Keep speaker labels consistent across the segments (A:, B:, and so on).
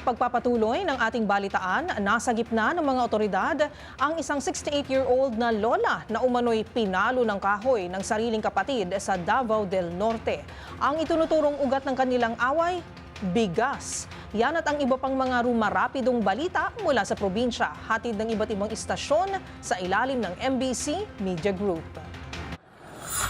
A: Pagpapatuloy ng ating balitaan, nasa gitna ng mga otoridad ang isang 68-year-old na lola na umano'y pinalo ng kahoy ng sariling kapatid sa Davao del Norte. Ang itunuturong ugat ng kanilang away, bigas. Yan at ang iba pang mga rumarapidong balita mula sa probinsya, hatid ng iba't ibang istasyon sa ilalim ng MBC Media Group.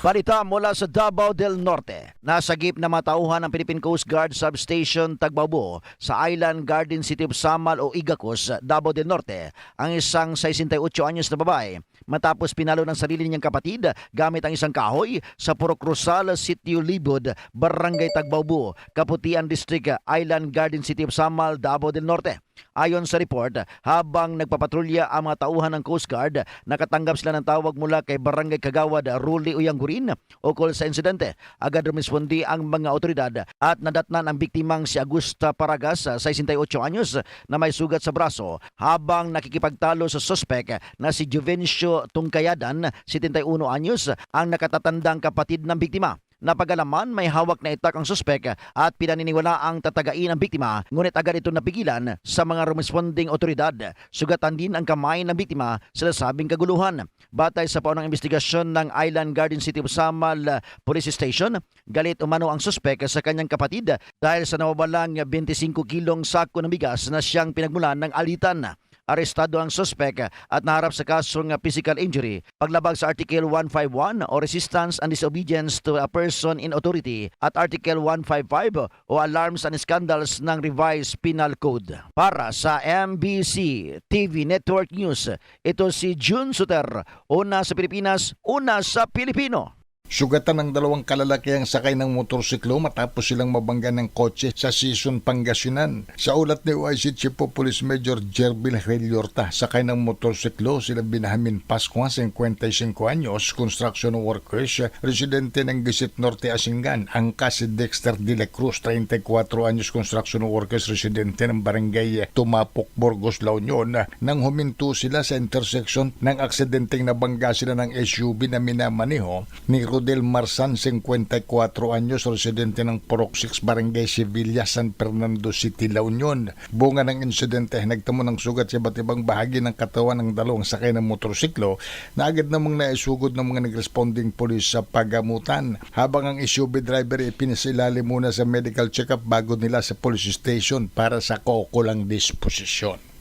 B: Balita mula sa Davao del Norte. Nasagip na matauhan ng Philippine Coast Guard Substation Tagbaubo sa Island Garden City of Samal o Igacos, Davao del Norte ang isang 68 anyos na babae matapos pinalo ng sarili niyang kapatid gamit ang isang kahoy sa Purok Rosal, Sitio Libod, Barangay Tagbaubo, Kaputian District, Island Garden City of Samal, Davao del Norte. Ayon sa report, habang nagpapatrolya ang mga tauhan ng Coast Guard, nakatanggap sila ng tawag mula kay Barangay Kagawad, Ruli Uyanggurin ukol sa insidente. Agad rumispondi ang mga otoridad at nadatnan ang biktimang si Agusta Paragas, 68 anyos, na may sugat sa braso habang nakikipagtalo sa suspek na si Juvencio Tungkayadan, 71 anyos, ang nakatatandang kapatid ng biktima. Napagalaman, may hawak na itak ang suspek at pinaniniwala ang tatagain ang biktima, ngunit agad ito napigilan sa mga responding otoridad. Sugatan din ang kamay ng biktima sa nasabing kaguluhan. Batay sa paunang investigasyon ng Island Garden City of Samal Police Station, galit umano ang suspek sa kanyang kapatid dahil sa nawawalang 25 kilong sako ng bigas na siyang pinagmulan ng alitan. Arestado ang suspek at naharap sa kasong physical injury, paglabag sa Article 151 o Resistance and Disobedience to a Person in Authority at Article 155 o Alarms and Scandals ng Revised Penal Code. Para sa MBC TV Network News, ito si June Suter, una sa Pilipinas, una sa Pilipino.
C: Sugatan ng dalawang kalalaki ang sakay ng motorsiklo matapos silang mabangga ng kotse sa Season Pangasinan. Sa ulat ni OIC Chief of Police Major Jerbil Reliorta, sakay ng motorsiklo sila Binahamin Pascua, 55 anyos, construction workers, residente ng Gisit Norte Asingan. Ang si Dexter de la Cruz, 34 anyos, construction workers, residente ng Barangay Tumapok, Burgos, La Union, nang huminto sila sa intersection ng aksidenteng nabangga sila ng SUV na minamaneho ni Rodel Marsan, 54 anyos, residente ng Porok 6 Barangay Sevilla, San Fernando City, La Union. Bunga ng insidente, nagtamo ng sugat sa iba't ibang bahagi ng katawan ng dalawang sakay ng motorsiklo na agad namang naisugod ng mga nag-responding polis sa pagamutan. Habang ang SUV driver ipinasilalim muna sa medical check-up bago nila sa police station para sa kaukulang disposisyon.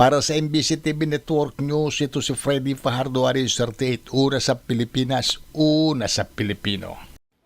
C: Para sa MBC TV Network News, ito si Freddy Fajardo Aris 38, una sa Pilipinas, una sa Pilipino.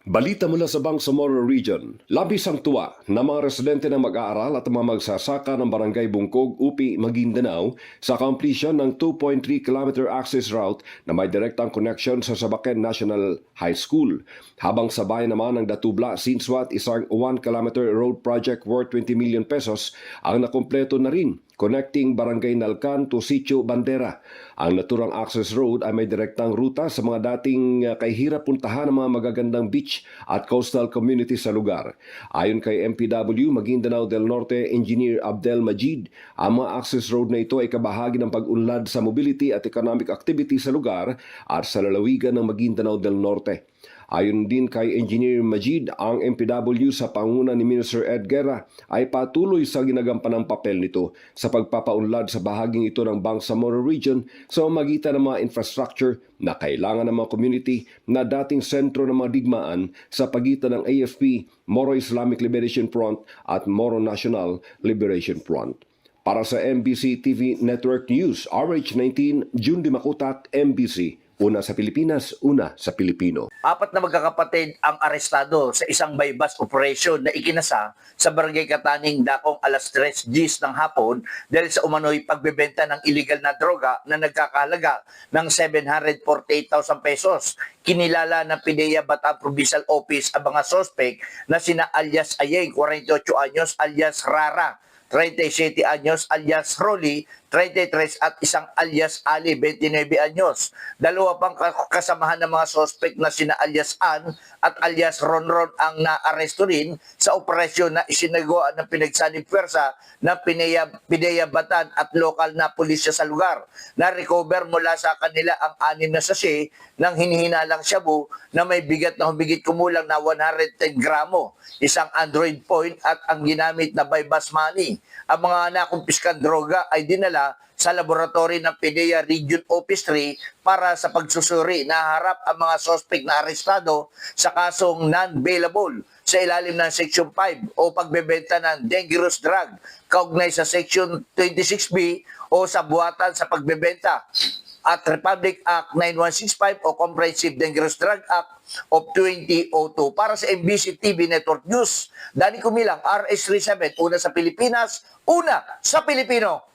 D: Balita mula sa Bangsamoro Region. Labis ang tuwa ng mga residente ng mag-aaral at mga magsasaka ng Barangay Bungkog, Upi, Maguindanao sa completion ng 2.3 km access route na may direktang connection sa Sabaken National High School. Habang sabay naman ng Datubla, Sinswat, isang 1 km road project worth 20 million pesos ang nakumpleto na rin connecting Barangay Nalcan to Sitio Bandera. Ang naturang access road ay may direktang ruta sa mga dating uh, kahirap puntahan ng mga magagandang beach at coastal community sa lugar. Ayon kay MPW Maguindanao del Norte Engineer Abdel Majid, ang mga access road na ito ay kabahagi ng pag-unlad sa mobility at economic activity sa lugar at sa lalawigan ng Maguindanao del Norte. Ayon din kay Engineer Majid, ang MPW sa panguna ni Minister Ed Guerra ay patuloy sa ginagampan ng papel nito sa pagpapaunlad sa bahaging ito ng Bangsamoro Region sa magitan ng mga infrastructure na kailangan ng mga community na dating sentro ng mga digmaan sa pagitan ng AFP, Moro Islamic Liberation Front at Moro National Liberation Front. Para sa MBC TV Network News, RH19, June Dimakutak, MBC. Una sa Pilipinas, una sa Pilipino.
E: apat na magkakapatid ang arestado sa isang bypass operation na ikinasa sa barangay Kataning Dakong alas 3 Gs ng hapon dahil sa umano'y pagbebenta ng illegal na droga na nagkakahalaga ng 748,000 pesos. Kinilala ng PIDEA Bataan Provincial Office ang mga sospek na sina alias Ayeng, 48 anyos, alias Rara, 37 anyos alias Rolly, 33 at isang alias Ali, 29 anyos. Dalawa pang ka- kasamahan ng mga sospek na sina alias An at alias Ronron ang naaresto rin sa operasyon na isinagawa ng pinagsanib pwersa ng Pineya, Pineyabatan at lokal na pulisya sa lugar. Na-recover mula sa kanila ang anim na sachet ng hinihinalang shabu na may bigat na humigit kumulang na 110 gramo, isang Android point at ang ginamit na bypass money. Ang mga nakumpiskan droga ay dinala sa laboratory ng PDEA Region Office 3 para sa pagsusuri na harap ang mga sospek na arestado sa kasong non-bailable sa ilalim ng Section 5 o pagbebenta ng dangerous drug kaugnay sa Section 26B o sa buwatan sa pagbebenta at Republic Act 9165 o Comprehensive Dangerous Drug Act of 2002. Para sa MBC TV Network News, Dani Kumilang, RS37, una sa Pilipinas, una sa Pilipino.